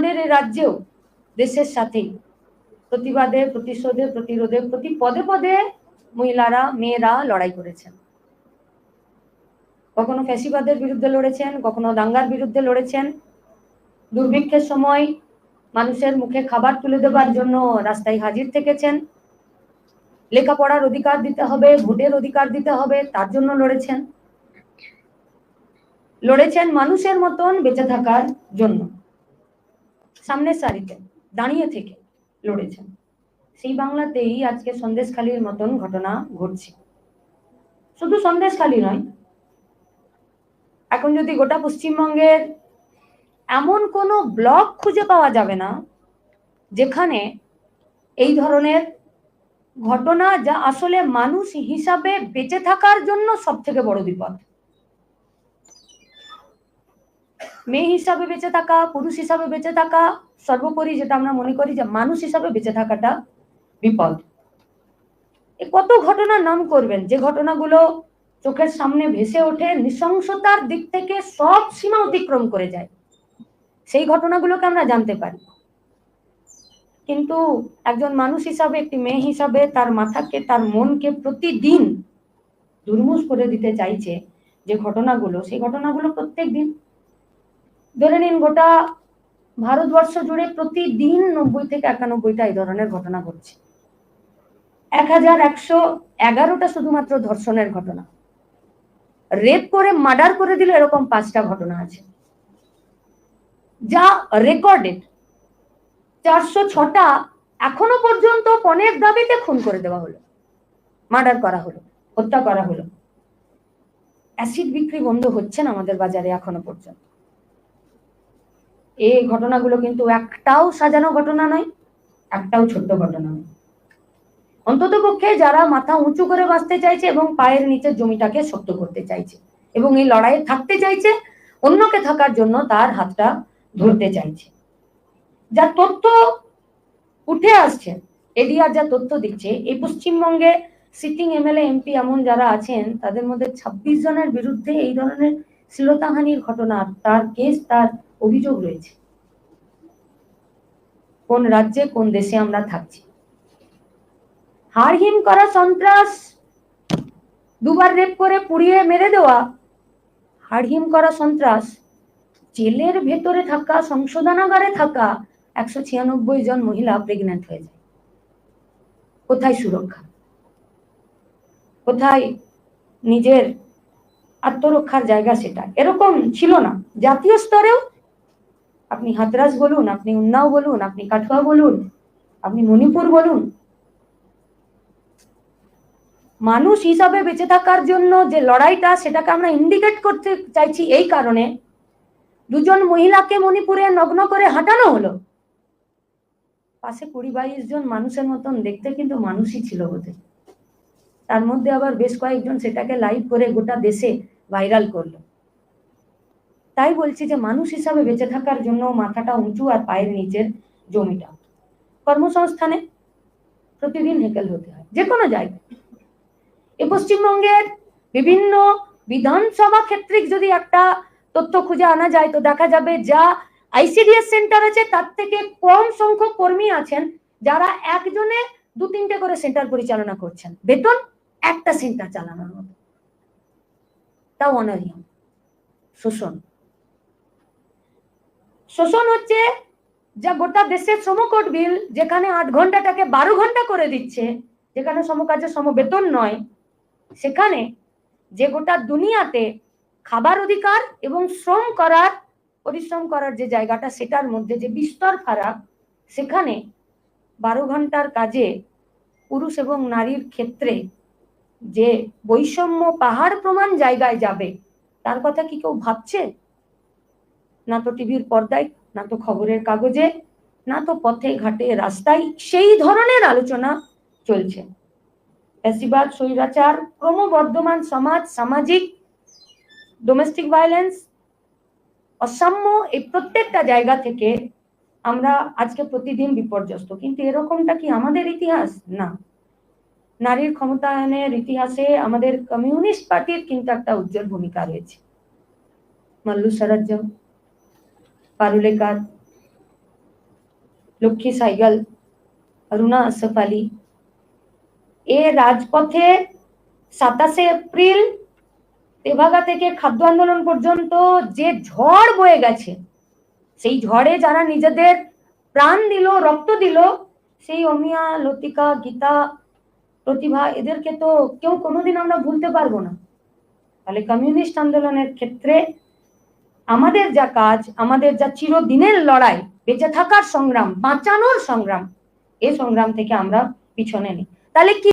আমাদের এই রাজ্যেও দেশের সাথেই। প্রতিবাদে, প্রতিশোধে, প্রতিরোধে, প্রতি পদে পদে মহিলারা, মেয়েরা লড়াই করেছেন। কখনো ফ্যাসিবাদের বিরুদ্ধে লড়েছেন, কখনো দাঙ্গার বিরুদ্ধে লড়েছেন। দুর্ভিক্ষের সময় মানুষের মুখে খাবার তুলে দেবার জন্য রাস্তায় হাজির থেকেছেন। লেখাপড়ার অধিকার দিতে হবে, ভোটের অধিকার দিতে হবে, তার জন্য লড়েছেন। লড়েছেন মানুষের মতন বেঁচে থাকার জন্য। সামনের সারিতে, দাঁড়িয়ে থেকে লড়েছেন। সেই বাংলাতেই আজকে সন্দেশখালীর মতন ঘটনা ঘটছে। শুধু সন্দেশখালী নয়, এখন যদি গোটা পশ্চিমবঙ্গের এমন কোনো ব্লক খুঁজে পাওয়া যাবে না, যেখানে এই ধরনের ঘটনা যা আসলে মানুষ হিসাবে বেঁচে থাকার জন্য সব থেকে বড় বিপদ। মেয়ে হিসাবে বেঁচে থাকা, পুরুষ হিসাবে বেঁচে থাকা, সর্বোপরি যেটা আমরা মনে করি যে মানুষ হিসাবে বেঁচে থাকাটা বিপদ। এ কত ঘটনার নাম করবেন? যে ঘটনাগুলো চোখের সামনে ভেসে ওঠে, নৃশংসতার দিক থেকে সব সীমা অতিক্রম করে যায়। সেই ঘটনাগুলোকে আমরা জানতে পারি। কিন্তু একজন মানুষ হিসাবে, একটি মেয়ে হিসাবে তার মাথাকে, তার মনকে প্রতিদিন দুর্মুষ করে দিতে চাইছে যে ঘটনাগুলো। সেই ঘটনাগুলো প্রত্যেক দিন ধরে নিন গোটা ভারতবর্ষ জুড়ে প্রতিদিন নব্বই থেকে একানব্বইটা এই ধরনের ঘটনা ঘটছে। এক হাজার একশো এগারোটা শুধুমাত্র ধর্ষণের ঘটনা। রেপ করে, মার্ডার করে দিলে এরকম পাঁচটা ঘটনা আছে। যা রেকর্ডেড। চারশো ছটা এখনও পর্যন্ত পনেরো দাবিতে খুন করে দেওয়া হলো। মার্ডার করা হলো, হত্যা করা হলো। অ্যাসিড বিক্রি বন্ধ হচ্ছে না আমাদের বাজারে এখনও পর্যন্ত। এই ঘটনাগুলো কিন্তু একটাও সাজানো ঘটনা নয়, একটাও ছোট্ট ঘটনা নয়। অন্তত পক্ষে যারা মাথা উঁচু করে বাঁচতে চাইছে এবং পায়ের নিচে জমিটাকে শক্ত করতে চাইছে এবং এই লড়াইয়ে থাকতে চাইছে, অন্যকে থাকার জন্য তার হাতটা ধরতে চাইছে। যা তথ্য উঠে আসছে, এডিআর যা তথ্য দিচ্ছে, এই পশ্চিমবঙ্গে সিটিং এমএলএ এমপি এমন যারা আছেন, তাদের মধ্যে ২৬ জনের বিরুদ্ধে এই ধরনের শ্লীলতাহানির ঘটনা, তার কেস তার অভিযোগ রয়েছে। কোন রাজ্যে, কোন দেশে আমরা থাকছি। হারহিম করা সন্ত্রাস, দুবার রেপ করে পুড়িয়ে মেরে দেওয়া হারহিম করা সন্ত্রাস, জেলের ভেতরে থাকা, সংশোধনাগারে থাকা একশো ছিয়ানব্বই জন মহিলা প্রেগনেন্ট হয়ে যায়। কোথায় সুরক্ষা? কোথায় নিজের আত্মরক্ষার জায়গা সেটা? এরকম ছিল না। জাতীয় স্তরেও আপনি হাতরাস বলুন, আপনি উন্নাও বলুন, আপনি কাঠুয়া বলুন, আপনি মণিপুর বলুন। মানুষ হিসাবে বেঁচে থাকার জন্য যে লড়াইটা, সেটাকে আমরা ইন্ডিকেট করতে চাইছি এই কারণে। দুজন মহিলাকে মণিপুরে নগ্ন করে হাঁটানো হলো। পাশে কুড়ি বাইশ জন মানুষের মতন, দেখতে কিন্তু মানুষই ছিল বোধহয়। তার মধ্যে আবার বেশ কয়েকজন সেটাকে লাইভ করে গোটা দেশে ভাইরাল করল। তাই বলছি যে মানুষ হিসাবে বেঁচে থাকার জন্য মাথাটা উঁচু আর পায়ের নিচের জমিটা। কর্মসংস্থানে প্রতিদিন হেকেল হতে হয়, যে কোনো জায়গায়। এ পশ্চিমবঙ্গের বিভিন্ন বিধানসভা ক্ষেত্রিক যদি একটা তথ্য খুঁজে আনা যায়, তো দেখা যাবে যা আইসিডিএস সেন্টার আছে, তার থেকে কম সংখ্যক কর্মী আছেন যারা একজনে দু তিনটে করে সেন্টার পরিচালনা করছেন। বেতন একটা সেন্টার চালানোর মতো। তাও অনারিয়াম, শোষণ। শোষণ হচ্ছে, যা গোটা দেশের শ্রমকোট বিল, যেখানে আট ঘন্টাটাকে বারো ঘণ্টা করে দিচ্ছে, যেখানে সমকাজের সমবেতন নয়, সেখানে যে গোটা দুনিয়াতে খাবার অধিকার এবং শ্রম করার, পরিশ্রম করার যে জায়গাটা, সেটার মধ্যে যে বিস্তর ফারাক, সেখানে বারো ঘণ্টার কাজে পুরুষ এবং নারীর ক্ষেত্রে যে বৈষম্য পাহাড় প্রমাণ জায়গায় যাবে, তার কথা কি কেউ ভাবছে? না তো টিভির পর্দায়, না তো খবরের কাগজে, না তো পথে ঘাটে রাস্তায়, সেই ধরনের আলোচনা চলছে। স্বৈরাচার, ক্রমবর্ধমান সমাজ, সামাজিক ডোমেস্টিক ভায়োলেন্স অসাম্য এই প্রত্যেকটা জায়গা থেকে আমরা আজকে প্রতিদিন বিপর্যস্ত। কিন্তু এরকমটা কি আমাদের ইতিহাস? না। নারীর ক্ষমতায়নের ইতিহাসে আমাদের কমিউনিস্ট পার্টির কিন্তু একটা উজ্জ্বল ভূমিকা রয়েছে। মাল্লু স্বরাজ্য পারুলেকার লক্ষ্মী সাইগাল অরুণা আসফ আলী এ রাজপথে সাতাশে এপ্রিল তেভাগা থেকে খাদ্য আন্দোলন পর্যন্ত যে ঝড় বয়ে গেছে সেই ঝড়ে যারা নিজেদের প্রাণ দিল রক্ত দিল সেই অমিয়া লতিকা গীতা প্রতিভা এদেরকে তো কেউ কোনোদিন আমরা ভুলতে পারব না তাহলে কমিউনিস্ট আন্দোলনের ক্ষেত্রে আমাদের যা কাজ, আমাদের যা চিরদিনের লড়াই, বেঁচে থাকার সংগ্রাম, বাঁচানোর সংগ্রাম, এ সংগ্রাম থেকে আমরা পিছনে নেই। তাহলে কি